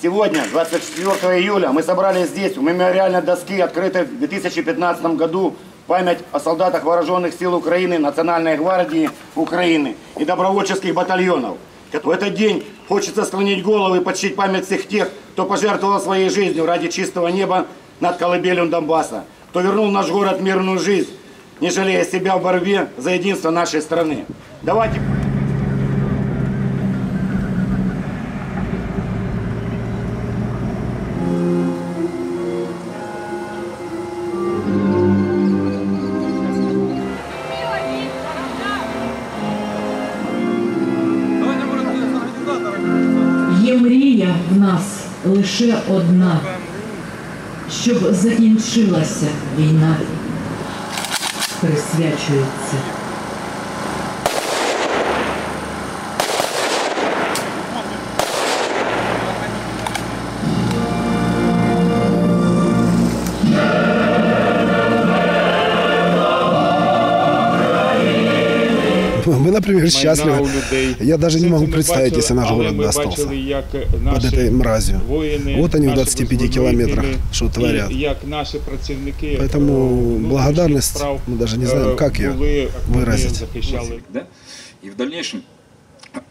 Сегодня, 24 июля, мы собрались здесь, у мемориальной доски, открытой в 2015 году, память о солдатах вооруженных сил Украины, Национальной гвардии Украины и добровольческих батальонов. В этот день хочется склонить голову и почтить память всех тех, кто пожертвовал своей жизнью ради чистого неба над колыбелью Донбасса, кто вернул наш город мирную жизнь, не жалея себя в борьбе за единство нашей страны. Давайте мрія в нас лише одна, щоб закінчилася війна. Присвячується. бачили, як под наші этой мразью. воїни, Вот они в наші 25 визвольники, километрах, что творят. І як наші працівники Поэтому е, внутрішніх благодарность, справ, мы даже не знаем, е, как ее були, як вони выразить. захищали да, и в дальнейшем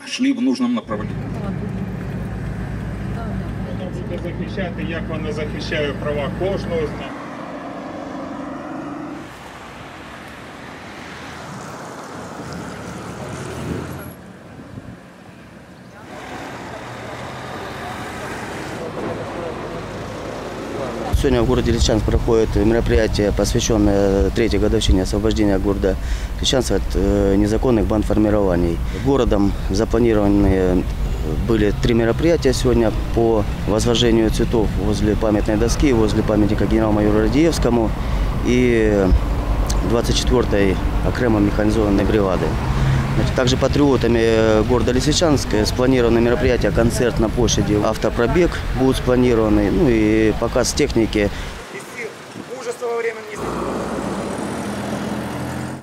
шли в нужном направлении. Вона буде захищати, як вона захищає права кожного з нас. Сегодня в городе Личанск проходит мероприятие, посвященное третьей годовщине освобождения города Личанска от э, незаконных бандформирований. Городом запланированы были три мероприятия сегодня по возложению цветов возле памятной доски, возле памятника генерал-майору Радиевскому и 24-й окремо механизованной бригады. Значит, Также патриотами э, города Лисичанск э, спланированы мероприятия, концерт на площади, автопробег будут спланированы, ну и показ техники